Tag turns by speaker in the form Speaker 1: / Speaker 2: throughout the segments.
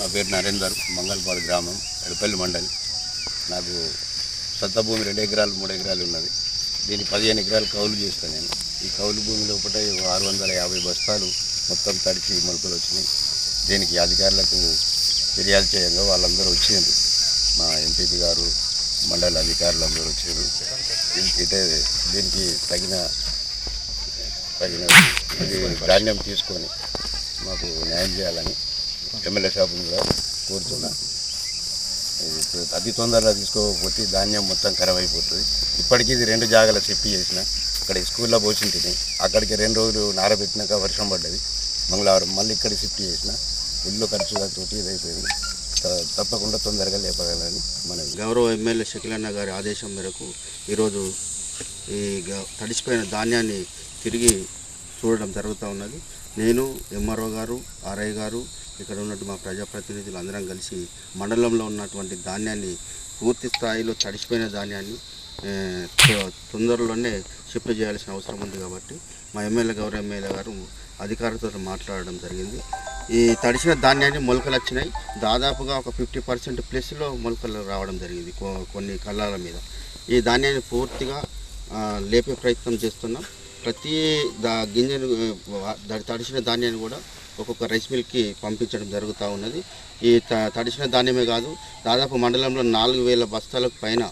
Speaker 1: నా పేరు నరేందర్ మంగళపాడు గ్రామం ఎడపల్లి మండలి. నాకు సొంత భూమి రెండు ఎకరాలు మూడు ఎకరాలు ఉన్నది. దీన్ని పదిహేను ఎకరాలు కౌలు చేస్తాను నేను. ఈ కౌలు భూమి లోపల ఆరు వందల యాభై బస్తాలు మొత్తం తడిచి మొలకలు వచ్చినాయి. దీనికి అధికారులకు ఫిర్యాదు చేయంగా వాళ్ళందరూ వచ్చారు మా ఎంపీపీ గారు మండల అధికారులు అందరూ వచ్చారు అయితే దీనికి తగిన తగిన ధాన్యం తీసుకొని మాకు న్యాయం చేయాలని ఎమ్మెల్యే షాపుని కూడా కోరుతున్నా అతి తొందరగా తీసుకోకపోతే ధాన్యం మొత్తం ఖరాబ్ అయిపోతుంది. ఇప్పటికీ ఇది రెండు జాగాల చెప్పి చేసిన. ఇక్కడ స్కూల్లో పోసింటిని అక్కడికి రెండు రోజులు నారబెట్టినాక వర్షం పడ్డది. మంగళవారం మళ్ళీ ఇక్కడ షిఫ్ట్ చేసిన. ఇల్లు ఖర్చుగా ఇదైపోయింది త- తప్పకుండా తొందరగా లేపగలని మనం
Speaker 2: గౌరవ ఎమ్మెల్యే శకిలన్న గారి ఆదేశం మేరకు ఈరోజు ఈ గ- తడిసిపోయిన ధాన్యాన్ని తిరిగి చూడడం జరుగుతూ ఉన్నది. నేను ఎంఆర్ఓ గారు ఆర్ఐ గారు ఇక్కడ ఉన్నట్టు మా ప్రజాప్రతినిధులు అందరం కలిసి మండలంలో ఉన్నటువంటి ధాన్యాన్ని పూర్తి స్థాయిలో తడిసిపోయిన ధాన్యాన్ని తొ- తొందరలోనే షిఫ్ట్ చేయాల్సిన అవసరం ఉంది కాబట్టి మా ఎమ్మెల్యే గౌరవ ఎమ్మెల్యే గారు అధికారులతో మాట్లాడడం జరిగింది. ఈ తడిసిన ధాన్యాన్ని మొలకలు వచ్చినాయి. దాదాపుగా ఒక ఫిఫ్టీ పర్సెంట్ ప్లస్లో మొలకలు రావడం జరిగింది కొన్ని కళ్ళాల మీద. ఈ ధాన్యాన్ని పూర్తిగా లేపే ప్రయత్నం చేస్తున్నాం. ప్రతి దా గింజను ఆ, తడిసిన ధాన్యాన్ని కూడా ఒక్కొక్క రైస్ మిల్కి పంపించడం జరుగుతూ ఉన్నది. ఈ త- తడిసిన ధాన్యమే కాదు దాదాపు మండలంలో నాలుగు వేల బస్తాలకు పైన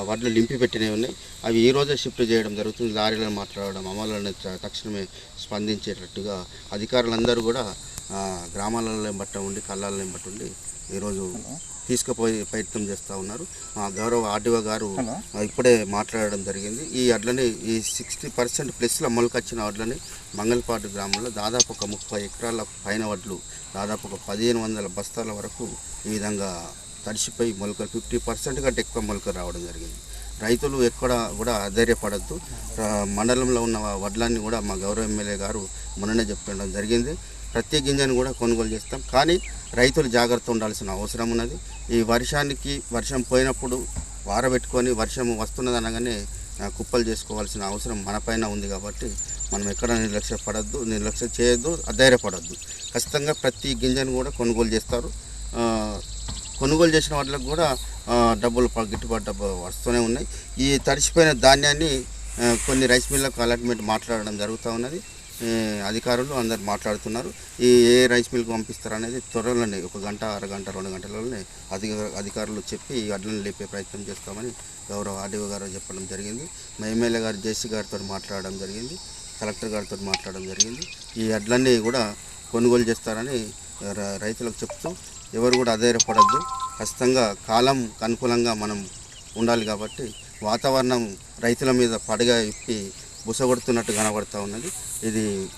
Speaker 2: వడ్లు లింపి పెట్టినవి ఉన్నాయి. అవి ఈ రోజే షిఫ్ట్ చేయడం జరుగుతుంది. లారీలను మాట్లాడడం అమలను తక్షణమే స్పందించేటట్టుగా అధికారులందరూ కూడా గ్రామాలలో బట్ట ఉండి కళ్ళాలను బట్టి ఉండి ఈరోజు తీసుకుపోయి ప్రయత్నం చేస్తూ ఉన్నారు. మా గౌరవ ఆర్డీఓ గారు ఇప్పుడే మాట్లాడడం జరిగింది. ఈ వడ్లని ఈ సిక్స్టీ పర్సెంట్ ప్లస్లో మొలకొచ్చిన వడ్లని మంగళపాటు గ్రామంలో దాదాపు ఒక ముప్పై ఎకరాల పైన వడ్లు దాదాపు ఒక పదిహేను వందల బస్తాల వరకు ఈ విధంగా తడిసిపోయి మొలకలు ఫిఫ్టీ పర్సెంట్ కంటే ఎక్కువ మొలకలు రావడం జరిగింది. రైతులు ఎక్కడ కూడా అధైర్యపడద్దు ఆ, మండలంలో ఉన్న వడ్లన్నీ కూడా మా గౌరవ ఎమ్మెల్యే గారు మొన్ననే చెప్పడం జరిగింది. ప్రతి గింజను కూడా కొనుగోలు చేస్తాం. కానీ రైతులు జాగ్రత్త ఉండాల్సిన అవసరం ఉన్నది. ఈ వర్షానికి వర్షం పోయినప్పుడు వారబెట్టుకొని వర్షం వస్తున్నది అనగానే కుప్పలు చేసుకోవాల్సిన అవసరం మనపైన ఉంది కాబట్టి మనం ఎక్కడ నిర్లక్ష్య పడద్దు నిర్లక్ష్యం చేయొద్దు అధైర్యపడద్దు. ఖచ్చితంగా ప్రతి గింజను కూడా కొనుగోలు చేస్తారు. కొనుగోలు చేసిన వాటికి కూడా డబ్బులు గిట్టుబాటు డబ్బు వస్తూనే ఉన్నాయి. ఈ తడిసిపోయిన ధాన్యాన్ని కొన్ని రైస్ మిల్లకు అలాట్మెంట్ మాట్లాడడం జరుగుతూ ఉన్నది. అధికారులు అందరు మాట్లాడుతున్నారు. ఈ ఏ రైస్ మిల్కి పంపిస్తారు అనేది త్వరలోనే ఒక గంట అరగంట రెండు గంటలలోనే అధిక అధికారులు చెప్పి ఈ అడ్లను లేపే ప్రయత్నం చేస్తామని గౌరవ ఆర్డీఓ గారు చెప్పడం జరిగింది. మా ఎమ్మెల్యే గారు జేసీ గారితో మాట్లాడడం జరిగింది. కలెక్టర్ గారితో మాట్లాడడం జరిగింది. ఈ అడ్లన్నీ కూడా కొనుగోలు చేస్తారని రైతులకు చెప్తూ ఎవరు కూడా అధైర్యపడద్దు. ఖచ్చితంగా కాలం అనుకూలంగా మనం ఉండాలి కాబట్టి వాతావరణం రైతుల మీద పడగా ఇప్పి బుసగొడుతున్నట్టు కనబడుతూ ఉన్నది. ఇది